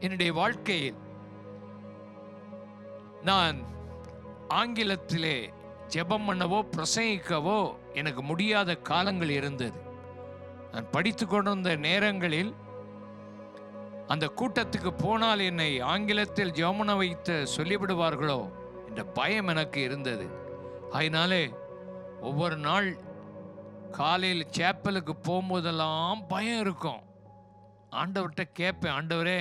என்னுடைய வாழ்க்கையில் நான் ஆங்கிலத்திலே ஜெபம் பண்ணவோ பிரசங்கிக்கவோ எனக்கு முடியாத காலங்கள் இருந்தது. நான் படித்து கொண்டிருந்த நேரங்களில் அந்த கூட்டத்துக்கு போனால் என்னை ஆங்கிலத்தில் ஜெபமன வைத்து சொல்லிவிடுவார்களோ என்ற பயம் எனக்கு இருந்தது. அதனாலே ஒவ்வொரு நாள் காலையில் சேப்பலுக்கு போகும்போதெல்லாம் பயம் இருக்கும். ஆண்டவர்கிட்ட கேட்பேன் ஆண்டவரே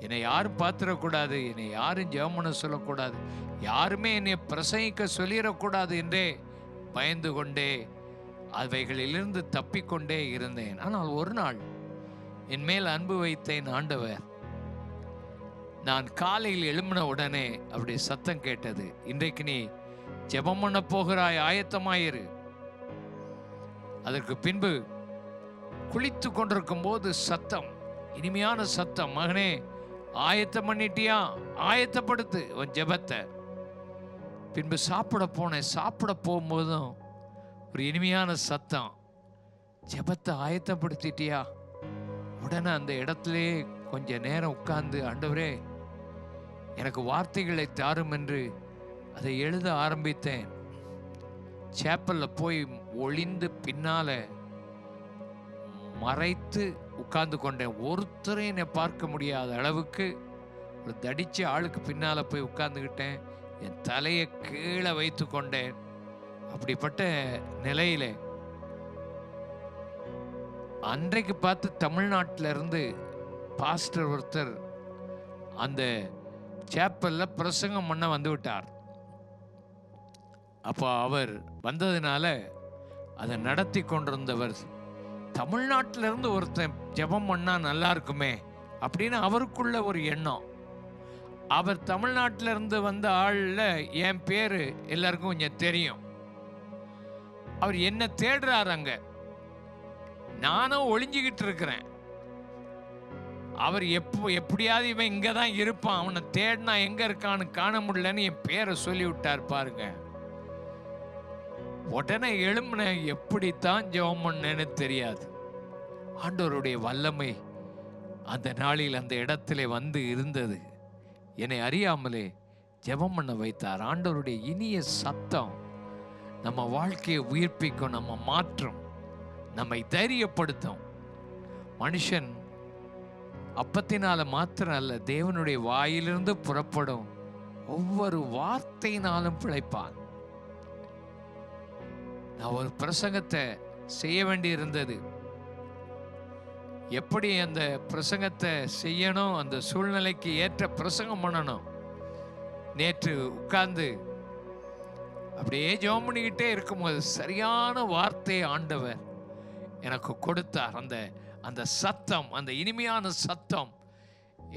என்னை யாரும் பார்த்துடக்கூடாது என்னை யாரும் ஜெபம் சொல்லக்கூடாது யாருமே என்னை பிரசங்கிக்க சொல்லிடக்கூடாது என்றே பயந்து கொண்டே அவைகளிலிருந்து தப்பிக்கொண்டே இருந்தேன். ஆனால் ஒரு நாள் என் மேல் அன்பு வைத்தேன் ஆண்டவர். நான் காலையில் எழும்பின உடனே அப்படி சத்தம் கேட்டது இன்றைக்கு நீ ஜெபம் பண்ண போகிறாய் ஆயத்தமாயிரு. அதற்கு பின்பு குளித்து கொண்டிருக்கும் போது சத்தம் இனிமையான சத்தம் மகனே ஆயத்தம் பண்ணிட்டியா ஆயத்தப்படுத்து உன் ஜெபத்தை. பின்பு சாப்பிட போனேன். சாப்பிட போகும்போதும் ஒரு இனிமையான சத்தம். ஜெபத்தை ஆயத்தப்படுத்திட்டியா? உடனே அந்த இடத்திலே கொஞ்ச நேரம் உட்கார்ந்து ஆண்டவரே எனக்கு வார்த்தைகளை தாரும் என்று அதை எழுத ஆரம்பித்தேன். சேப்பல்ல போய் ஒளிந்து பின்னால மறைத்து உட்கார்ந்து கொண்டேன் ஒருத்தரையும் என்னை பார்க்க முடியாத அளவுக்கு ஒரு தடிச்ச ஆளுக்கு பின்னால் போய் உட்கார்ந்துக்கிட்டேன் என் தலையை கீழே வைத்து கொண்டேன். அப்படிப்பட்ட நிலையில அன்றைக்கு பார்த்து தமிழ்நாட்டில இருந்து பாஸ்டர் ஒருத்தர் அந்த சேப்பல்ல பிரசங்கம் பண்ண வந்து விட்டார். அப்போ அவர் வந்ததுனால அதை நடத்தி கொண்டிருந்தவர் தமிழ்நாட்டில இருந்து ஒருத்தன் ஜெபம் பண்ணா நல்லா இருக்குமே அப்படின்னு அவருக்குள்ள ஒரு எண்ணம். அவர் தமிழ்நாட்டில இருந்து வந்த ஆள்ல என் பேரு எல்லாருக்கும் கொஞ்சம் தெரியும். அவர் என்ன தேடுறாரு அங்க? நானும் ஒளிஞ்சுக்கிட்டு இருக்கிறேன். அவர் எப்போ எப்படியாவது இவன் இங்கே தான் இருப்பான். அவனை தேடினா எங்கே இருக்கான்னு காண முடியலன்னு என் பேரை சொல்லி விட்டார் பாருங்க. உடனே எழும்பின எப்படித்தான் ஜெபம் பண்ணேன்னு தெரியாது. ஆண்டவருடைய வல்லமை அந்த நாளில் அந்த இடத்துல வந்து இருந்தது. என்னை அறியாமலே ஜெபம் பண்ண வைத்தார். ஆண்டவருடைய இனிய சத்தம் நம்ம வாழ்க்கையை உயிர்ப்பிக்கும் நம்ம மாற்றும் நம்மை தைரியப்படுத்தும். மனுஷன் அப்பத்தினால மாத்திரம் அல்ல தேவனுடைய வாயிலிருந்து புறப்படும் ஒவ்வொரு வார்த்தையினாலும் பிழைப்பான். நான் ஒரு பிரசங்கத்தை செய்ய வேண்டி இருந்தது எப்படி அந்த பிரசங்கத்தை செய்யணும் அந்த சூழ்நிலைக்கு ஏற்ற பிரசங்கம் பண்ணணும். நேற்று உட்கார்ந்து அப்படியே ஜெபம் பண்ணிக்கிட்டே இருக்கும்போது சரியான வார்த்தையை ஆண்டவர் எனக்கு கொடுத்தார். அந்த அந்த சத்தம் அந்த இனிமையான சத்தம்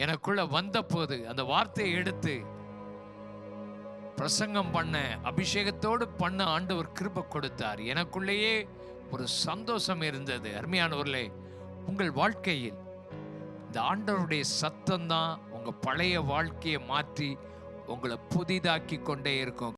எனக்குள்ள வந்தபோது அந்த வார்த்தையை எடுத்து பிரசங்கம் பண்ண அபிஷேகத்தோடு பண்ண ஆண்டவர் கிருப கொடுத்தார். எனக்குள்ளேயே ஒரு சந்தோஷம் இருந்தது. அருமையானவர்களே உங்கள் வாழ்க்கையில் இந்த ஆண்டவருடைய சத்தம் தான் பழைய வாழ்க்கையை மாற்றி உங்களை புதிதாக்கி கொண்டே இருக்கும்.